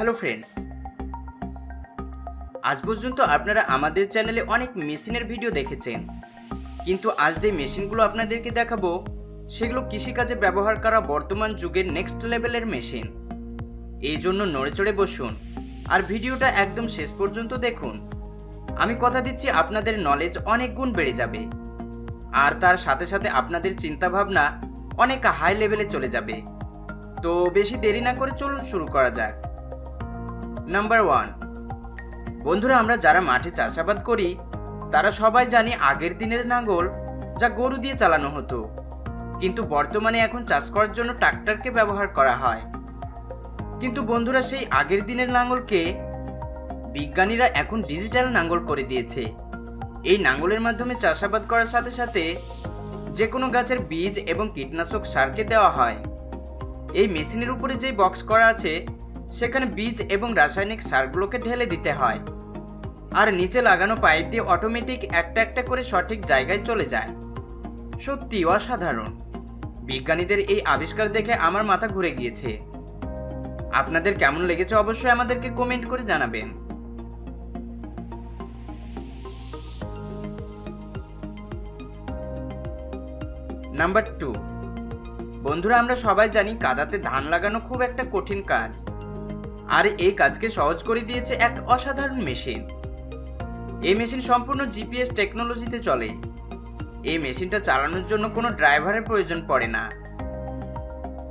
Hello friends. আজ পর্যন্ত আপনারা আমাদের চ্যানেলে অনেক মেশিনের ভিডিও দেখেছেন। কিন্তু আজ যে মেশিনগুলো আপনাদেরকে দেখাবো, সেগুলো কৃষিকাজে ব্যবহার করা বর্তমান যুগের নেক্সট লেভেলের মেশিন। এই জন্য নড়ে চড়ে বসুন আর ভিডিওটা একদম শেষ পর্যন্ত দেখুন। আমি কথা দিচ্ছি আপনাদের নলেজ অনেক গুণ বেড়ে যাবে। আর তার সাথে সাথে আপনাদের চিন্তাভাবনা অনেক হাই লেভেলে চলে যাবে। তো বেশি দেরি না করে চলুন শুরু করা যাক। নাম্বার ওয়ান বন্ধুরা, আমরা যারা মাঠে চাষাবাদ করি, তারা সবাই জানি আগের দিনের নাঙ্গল যা গরু দিয়ে চালানো হতো। কিন্তু বর্তমানে এখন চাষ করার জন্য ট্রাক্টরকে ব্যবহার করা হয়। কিন্তু বন্ধুরা, সেই আগের দিনের নাঙ্গলকে বিজ্ঞানীরা এখন ডিজিটাল নাঙ্গল করে দিয়েছে। এই নাঙ্গলের মাধ্যমে চাষাবাদ করার সাথে সাথে যে কোনো গাছের বীজ এবং কীটনাশক সারকে দেওয়া হয়। এই মেশিনের উপরে যে বক্স করা আছে সেখানে বীজ এবং রাসায়নিক সারগুলোকে ঢেলে দিতে হয়। আর নিচে লাগানো পাইপ দিয়ে অটোমেটিক একটা একটা করে সঠিক জায়গায় চলে যায়। সত্যি অসাধারণ। বিজ্ঞানীদের এই আবিষ্কার দেখে আমার মাথা ঘুরে গিয়েছে। আপনাদের কেমন লেগেছে অবশ্যই আমাদেরকে কমেন্ট করে জানাবেন। নাম্বার টু বন্ধুরা, আমরা সবাই জানি কাদাতে ধান লাগানো খুব একটা কঠিন কাজ। আর এই কাজকে সহজ করে দিয়েছে এক অসাধারণ মেশিন। এই মেশিন সম্পূর্ণ জিপিএস টেকনোলজিতে চলে। এই মেশিনটা চালানোর জন্য কোনো ড্রাইভারের প্রয়োজন পড়ে না।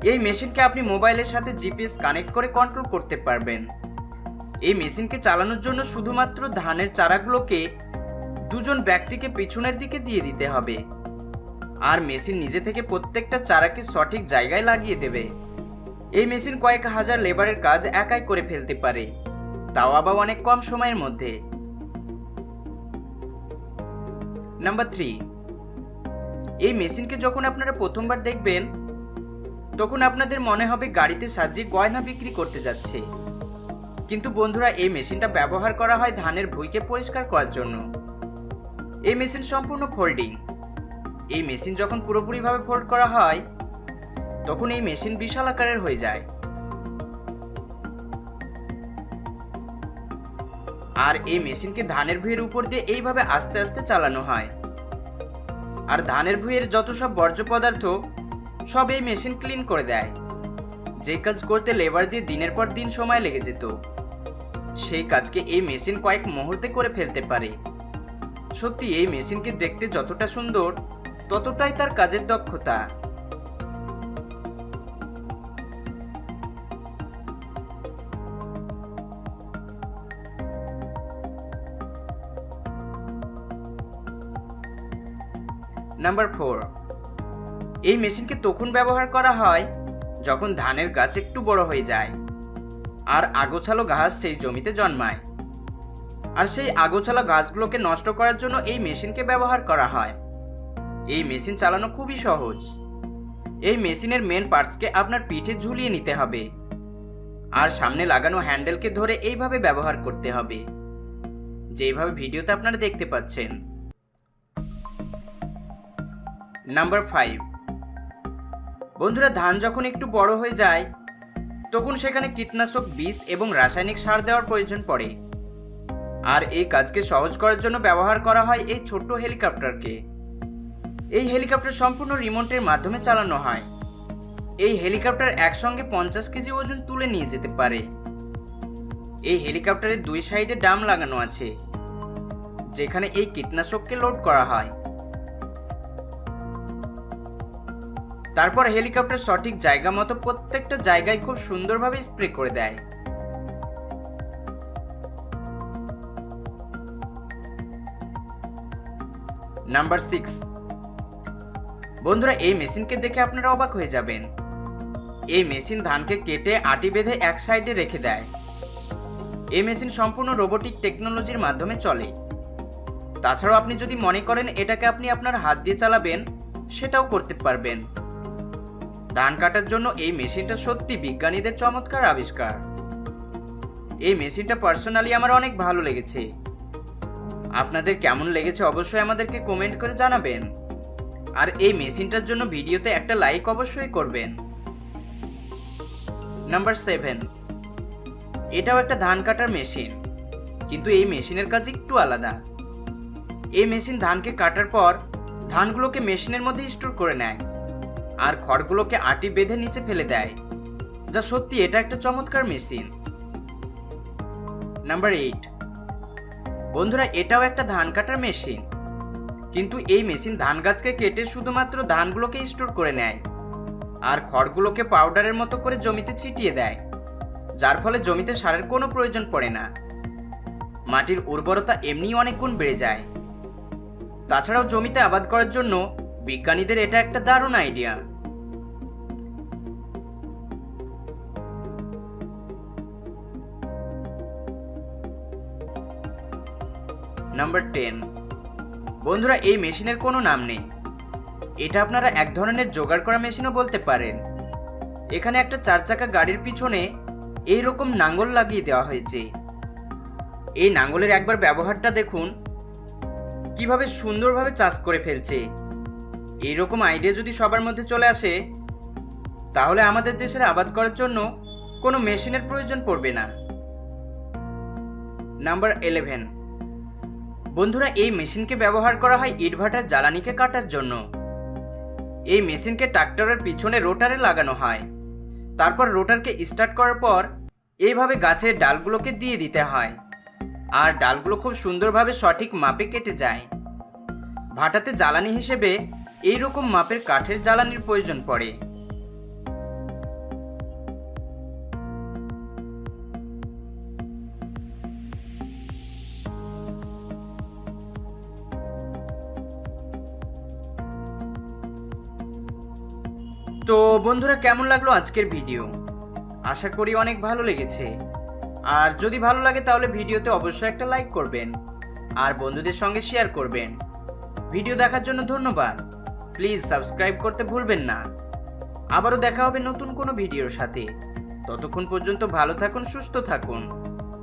এই মেশিনকে আপনি মোবাইলের সাথে জিপিএস কানেক্ট করে কন্ট্রোল করতে পারবেন। এই মেশিনকে চালানোর জন্য শুধুমাত্র ধানের চারাগুলোকে দুজন ব্যক্তিকে পিছনের দিকে দিয়ে দিতে হবে। আর মেশিন নিজে থেকে প্রত্যেকটা চারাকে সঠিক জায়গায় লাগিয়ে দেবে। এই মেশিন কয়েক হাজার লেবারের কাজ একাই করে ফেলতে পারে। তাও আবার অনেক কম সময়ের মধ্যে। নাম্বার থ্রি এই মেশিনকে যখন আপনারা প্রথমবার দেখবেন, তখন আপনাদের মনে হবে গাড়িতে সাজিয়ে গয়না বিক্রি করতে যাচ্ছে। কিন্তু বন্ধুরা, এই মেশিনটা ব্যবহার করা হয় ধানের ভুঁইকে পরিষ্কার করার জন্য। এই মেশিন সম্পূর্ণ ফোল্ডিং। এই মেশিন যখন পুরোপুরিভাবে ফোল্ড করা হয় তখন এই মেশিন বিশাল আকারের হয়ে যায়। আর এই মেশিনকে ধানের ভুঁইয়ের উপর দিয়ে এইভাবে আস্তে আস্তে চালানো হয়। আর ধানের ভুঁইয়ের যত সব বর্জ্য পদার্থ, সব এই মেশিন ক্লিন করে দেয়। যে কাজ করতে লেবার দিয়ে দিনের পর দিন সময় লেগে যেত, সেই কাজকে এই মেশিন কয়েক মুহূর্তে করে ফেলতে পারে। সত্যি, এই মেশিনকে দেখতে যতটা সুন্দর, ততটাই তার কাজের দক্ষতা। Number four. এই মেশিনকে তখন ব্যবহার করা হয় যখন ধানের গাছ একটু বড় হয়ে যায় আর আগোছালো ঘাস সেই জমিতে জন্মায়। আর সেই আগোছালো ঘাসগুলোকে নষ্ট করার জন্য এই মেশিনকে ব্যবহার করা হয়। এই মেশিন চালানো খুবই সহজ। এই মেশিনের মেন পার্টসকে আপনার পিঠে ঝুলিয়ে নিতে হবে। আর সামনে লাগানো হ্যান্ডেলকে ধরে এইভাবে ব্যবহার করতে হবে। যেভাবে ভিডিওতে আপনারা দেখতে পাচ্ছেন। নাম্বার ফাইভ বন্ধুরা, ধান যখন একটু বড় হয়ে যায়, তখন সেখানে কীটনাশক বিষ এবং রাসায়নিক সার দেওয়ার প্রয়োজন পড়ে। আর এই কাজকে সহজ করার জন্য ব্যবহার করা হয় এই ছোট্ট হেলিকপ্টারকে। এই হেলিকপ্টার সম্পূর্ণ রিমোটের মাধ্যমে চালানো হয়। এই হেলিকপ্টার একসঙ্গে পঞ্চাশ কেজি ওজন তুলে নিয়ে যেতে পারে। এই হেলিকপ্টারের দুই সাইডে ডাম লাগানো আছে, যেখানে এই কীটনাশককে লোড করা হয়। তারপর হেলিকপ্টার সঠিক জায়গা মতো প্রত্যেকটা জায়গায় খুব সুন্দরভাবে স্প্রে করে দেয়। Number six. বন্ধুরা, এই মেশিনকে দেখে আপনারা অবাক হয়ে যাবেন। এই মেশিন ধানকে কেটে আটি বেঁধে এক সাইডে রেখে দেয়। এই মেশিন সম্পূর্ণ রোবোটিক টেকনোলজির মাধ্যমে চলে। তাছাড়াও আপনি যদি মনে করেন এটাকে আপনি আপনার হাত দিয়ে চালাবেন, সেটাও করতে পারবেন। ধান কাটার জন্য এই মেশিনটা সত্যি বিজ্ঞানীদের চমৎকার আবিষ্কার। এই মেশিনটা পার্সোনালি আমার অনেক ভালো লেগেছে। আপনাদের কেমন লেগেছে অবশ্যই আমাদেরকে কমেন্ট করে জানাবেন। আর এই মেশিনটার জন্য ভিডিওতে একটা লাইক অবশ্যই করবেন। নাম্বার সেভেন এটাও একটা ধান কাটার মেশিন, কিন্তু এই মেশিনের কাজ একটু আলাদা। এই মেশিন ধানকে কাটার পর ধানগুলোকে মেশিনের মধ্যে স্টোর করে নেয়। আর খড়গুলোকে আটি বেঁধে নিচে ফেলে দেয়। যা সত্যি এটা একটা চমৎকার মেশিন। Number eight. বন্ধুরা, এটাও একটা ধান কাটার মেশিন। কিন্তু এই মেশিন ধান গাছকে কেটে শুধুমাত্র ধানগুলোকে স্টোর করে নেয়। আর খড়গুলোকে পাউডারের মতো করে জমিতে ছিটিয়ে দেয়। যার ফলে জমিতে সারের কোনো প্রয়োজন পড়ে না। মাটির উর্বরতা এমনিই অনেক গুণ বেড়ে যায়। তাছাড়াও জমিতে আবাদ করার জন্য বিজ্ঞানীদের এটা একটা দারুণ আইডিয়া। নাম্বার টেন বন্ধুরা, এই মেশিনের কোনো নাম নেই। এটা আপনারা এক ধরনের জোগাড় করা মেশিনও বলতে পারেন। এখানে একটা চার চাকা গাড়ির পিছনে এই রকম নাঙ্গল লাগিয়ে দেওয়া হয়েছে। এই নাঙ্গলের একবার ব্যবহারটা দেখুন। কীভাবে সুন্দরভাবে চাষ করে ফেলছে। এইরকম আইডিয়া যদি সবার মধ্যে চলে আসে, তাহলে আমাদের দেশের আবাদ করার জন্য কোনো মেশিনের প্রয়োজন পড়বে না। নাম্বার ইলেভেন বন্ধুরা, এই মেশিনকে ব্যবহার করা হয় ইটভাটার জ্বালানিকে কাটার জন্য। এই মেশিনকে ট্রাক্টরের পিছনে রোটারে লাগানো হয়। তারপর রোটারকে স্টার্ট করার পর এইভাবে গাছের ডালগুলোকে দিয়ে দিতে হয়। আর ডালগুলো খুব সুন্দরভাবে সঠিক মাপে কেটে যায়। ভাটাতে জ্বালানি হিসেবে এই রকম মাপের কাঠের জ্বালানির প্রয়োজন পড়ে। তো বন্ধুরা, কেমন লাগল আজকের ভিডিও আশা করি অনেক ভালো লেগেছে। আর যদি ভালো লাগে তাহলে ভিডিওতে অবশ্যই একটা লাইক করবেন আর বন্ধুদের সঙ্গে শেয়ার করবেন। ভিডিও দেখার জন্য ধন্যবাদ। প্লিজ সাবস্ক্রাইব করতে ভুলবেন না। আবারও দেখা হবে নতুন কোনো ভিডিওর সাথে। ততক্ষণ পর্যন্ত ভালো থাকুন, সুস্থ থাকুন।